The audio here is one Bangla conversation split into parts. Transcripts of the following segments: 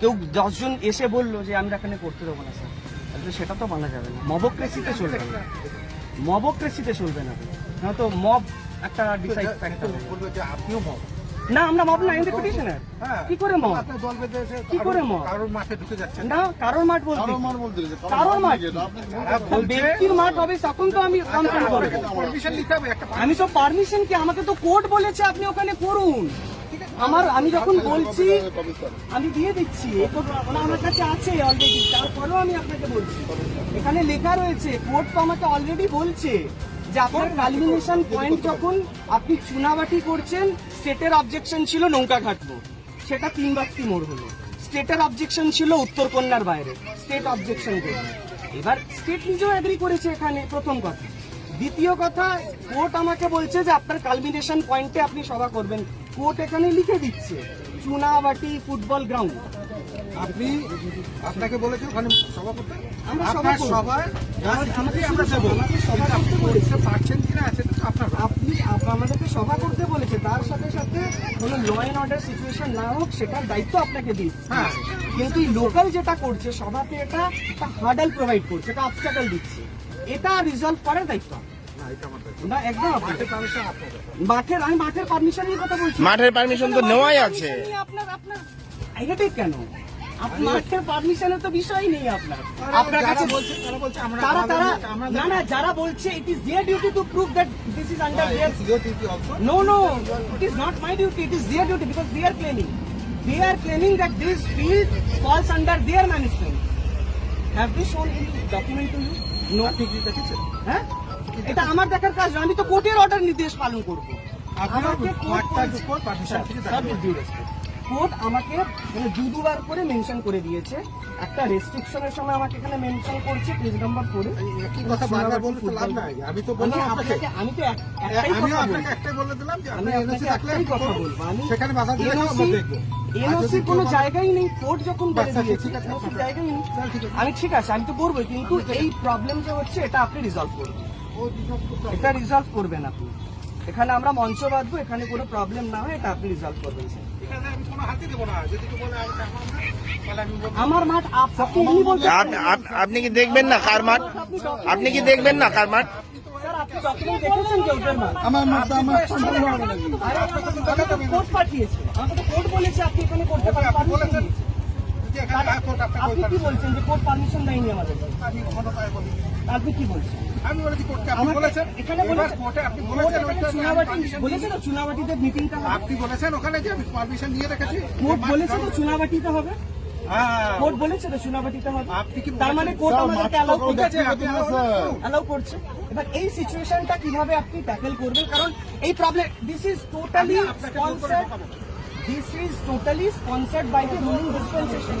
কেউ দশজন এসে বলল যে আমি এখানে করতে দেবো না স্যার। তাহলে সেটা তো মানা যাবে না। মবক্রেসিতে চলবে না। মবক্রেসিতে চলবে না। নয়তো মব একটা ডিসাইড ফ্যাক্টর আপনিও মব। না আমরা মব না পিটিশনার হ্যাঁ। কি করে মব? কি করে মব? কারোর মাঠে ঢুকে যাচ্ছেন। না কারোর মাঠ বলতে কারোর মার বলতে কারোর মাঠ? ব্যক্তির মাঠ হবে তখন তো আমি কমপ্লেন করব। পারমিশন নিতে হবে একটা আমি তো পারমিশন কি? আমাকে তো কোর্ট বলেছে আপনি ওখানে করুন। আমার, আমি যখন বলছি, আমি দিয়ে দিচ্ছি আমার কাছে আছে অলরেডি তারপরেও আমি আপনাকে বলছি। এখানে লেখা রয়েছে, কোর্ট তো আমাকে অলরেডি বলছে যে আপনার কালমিনেশন পয়েন্ট যখন আপনি চুনাবাটি করছেন স্টেটের অবজেকশন ছিল নৌকা ঘাটবো। সেটা তিন বাক্তি মোড় হলো। স্টেটের অবজেকশন ছিল উত্তরকন্যার বাইরে। স্টেট অবজেকশন করবে এবার স্টেট নিজেও এগ্রি করেছে এখানে, প্রথম কথা। দ্বিতীয় কথা কোর্ট আমাকে বলছে যে আপনার কালমিনেশন পয়েন্টে আপনি সভা করবেন। কোর্ট এখানে লিখে দিচ্ছে চুনাবাটি ফুটবল গ্রাউন্ড আপনি আপনাকে বলেছে ওখানে সভা করতে? আমরা সভা আপনার করব। সভায় আমরা শুধু দেবো। আমাকে সভা কিন্তু আপনি করতে পারছেন কিনা আছে আপনার আপনি আমাদেরকে সভা করতে বলেছে তার সাথে সাথে কোনো ল অ্যান্ড অর্ডার সিচুয়েশন না হোক সেটার দায়িত্ব আপনাকে দিচ্ছে হ্যাঁ। কিন্তু লোকাল যেটা করছে সভাতে এটা একটা হার্ডাল প্রোভাইড করছে এটা অবস্টাকল দিচ্ছে। এটা রিজলভ করার দায়িত্ব পারমিশন মাঠের আমি মাঠের পারমিশনের কথা বলছি মাঠের permission তো নেওয়াই আছে। আপনার আপনার হেডেক কেন মাঠের পারমিশনের তো বিষয় নেই আপনার আপনার কাছে বলছে তারা তারা তারা না না যারা বলছে it is their duty to prove that this is under their your duty also. No, no, it is not my duty. It is their duty because they are claiming. They are claiming that this field falls under their management. Have they shown any document to you? No. আপনি কি দেখেছেন হ্যাঁ এটা আমার দেখার কাজ আমি তো কোর্টের অর্ডার নির্দেশ পালন করব। আমাকে কোর্ট আমাকে মানে দু দুবার করে মেনশন করে দিয়েছে। একটা রেস্ট্রিকশনের সময় আমাকে এখানে মেনশন করছে পেজ নাম্বার ফোরে একই কথা বারবার বলতে লাভ নাই। আমি তো আমি আপনাকে। আমি তো একটাই কথা আপনাকে একটাই বলে দিলাম যে আমি এনওসি রাখলে কথা বলব। আমি সেখানে বাধা দিলে আমরা এনওসি কোনো জায়গায় নেই কোর্ট যখন বলে দিয়েছে ঠিক আছে। জায়গায় নেই। আমি ঠিক আছে আমি তো করব কিন্তু এই প্রবলেম যে হচ্ছে এটা আপনি রিজলভ করবেন এটা রিজলভ করবেন আপনি। এখানে আমরা মঞ্চ বাঁধবো এখানে কোনো প্রবলেম না হয় এটা আপনি রিজলভ করবেন স্যার। এখানে আমি কোনো হাতে দেবো না যদি কেউ বলে আমি আমার মাঠ আপনি কি দেখবেন না কার মাঠ? আপনি কি দেখবেন না কার মাঠ? আপনি দেখেছেন যে মাঠ? আমার আমার সম্পূর্ণ হবে কোর্ট পাঠিয়েছে। আমাকে তো কোর্ট বলেছে আপনি এখানে করতে পারেন বলেছেন আপনি কি বলছেন যে কোর্ট পারমিশন দেয়নি আমাদের? আমি আপনি কি বলছেন? আমি বলেছি কোর্টকে আপনি বলেছেন। এখানে কোর্টে আপনি বলেছেন এখানে ওইটা আমি চুনাবাটি বলেছে তো চুনাবাটিতে মিটিংটা আপনি বলেছেন ওখানে যে আমি পারমিশন নিয়ে রেখেছি। কোর্ট বলেছে তো চুনাবাটিতে হবে? হ্যাঁ। কোর্ট বলেছে তো চুনাবাটিতে হবে? আপনি কি তার মানে কোর্ট আমাদেরকে অ্যালাউ করছে। অ্যালাউ করছে। এবার এই সিচুয়েশনটা কীভাবে আপনি ট্যাকেল করবেন? কারণ এই problem this is totally sponsored this is totally sponsored by the ruling dispensation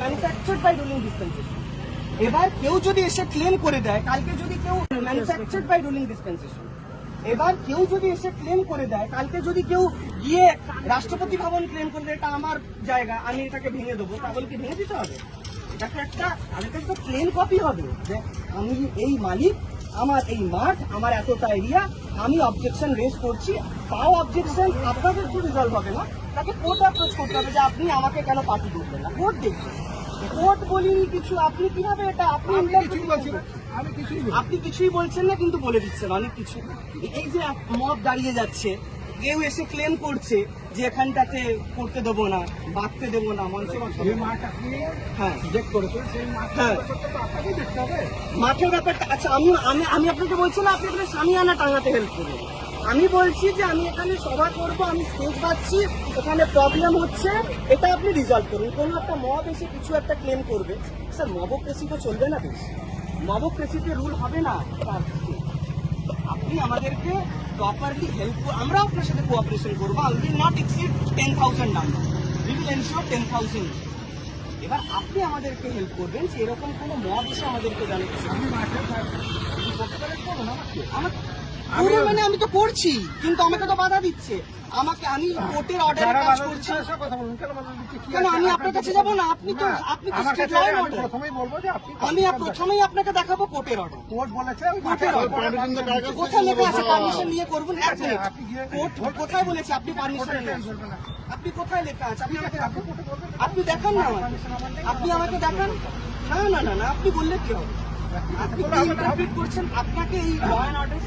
manufactured by ruling dispensation এবার কেউ যদি এসে ক্লেম করে দেয় কালকে যদি কেউ ম্যানুফ্যাকচার্ড বাই রুলিং ডিসপেন্সেশন এবার কেউ যদি এসে ক্লেম করে দেয় কালকে যদি কেউ গিয়ে রাষ্ট্রপতি ভবন ক্লেম করে দেয়, এটা আমার জায়গা আমি এটাকে ভেঙে দেবো। তাহলে কি ভেঙে দিতে হবে? এটাকে একটা আমার কাছে তো ক্লেম কপি হবে। যে আমি এই মালিক আমার এই মাঠ আমার এতটা এরিয়া আমি অবজেকশন রেজ করছি। তাও অবজেকশন আপনাদের তো রিজলভ হবে না। তাকে কোর্ট অ্যাপ্রোচ করতে হবে যে আপনি আমাকে কেন পার্টি করবেন না? কোর্ট দেখবেন কোর্ট বলিনি কিছু। আপনি কীভাবে এটা আপনি। আপনি কিছুই বলছেন না কিন্তু বলে দিচ্ছেন। অনেক কিছু। এই যে মদ দাঁড়িয়ে যাচ্ছে কেউ এসে ক্লেম করছে যে এখানটাতে করতে দেবো না বাঁধতে দেবো না মঞ্চ হ্যাঁ। হ্যাঁ। মাঠের ব্যাপারটা আচ্ছা আমি আমি আমি আপনাকে বলছি না আপনি এখানে সামিয়ানা টাঙাতে হেল্প করবেন আমি বলছি যে আমি এখানে সভা করব আমি স্টেজ পাচ্ছি এখানে প্রবলেম হচ্ছে এটা আপনি রিজলভ করুন। কোনো একটা মব এসে কিছু একটা ক্লেম করবে। স্যার মবক্রেসি তো চলবে না বেশ। মবক্রেসিতে রুল হবে না? আপনি আমাদেরকে প্রপারলি হেল্প আমরা আপনার সাথে কোঅপারেশন করব। I will not exceed ten thousand number we will ensure ten thousand এবার আপনি আমাদেরকে হেল্প করবেন যে এরকম কোনো মদ এসে আমাদেরকে জানাচ্ছে আমি মাঠে। করতে পারেন করুন আমাকে। আমার মানে আমি তো করছি কিন্তু আমাকে তো বাধা দিচ্ছে। আমাকে আমি কোর্টের অর্ডারে কাজ করছি। কেন? আমি আপনার কাছে যাব না? আপনি তো আপনি তো স্টেট অর্ডার প্রথমেই বলব যে আপনি আমি প্রথমেই আপনাকে দেখাবো কোর্টের অর্ডার কোর্ট বলেছে আমি কোর্টের কাগজ কোথায় লেখা আছে পারমিশন নিয়ে করবেন? এক মিনিট আপনি কোর্ট কোথায় বলেছে? আপনি পারমিশন কোর্টের নিয়ে। করবেন না। আপনি কোথায় লেখা আছে? আপনি আমাকে আপনি আপনি দেখান না আমাকে। আপনি আমাকে দেখান। না না না না আপনি বললে কি হবে? আপনি কি ইন্টারপ্রিট করছেন আপনাকে এই ল অ্যান্ড অর্ডার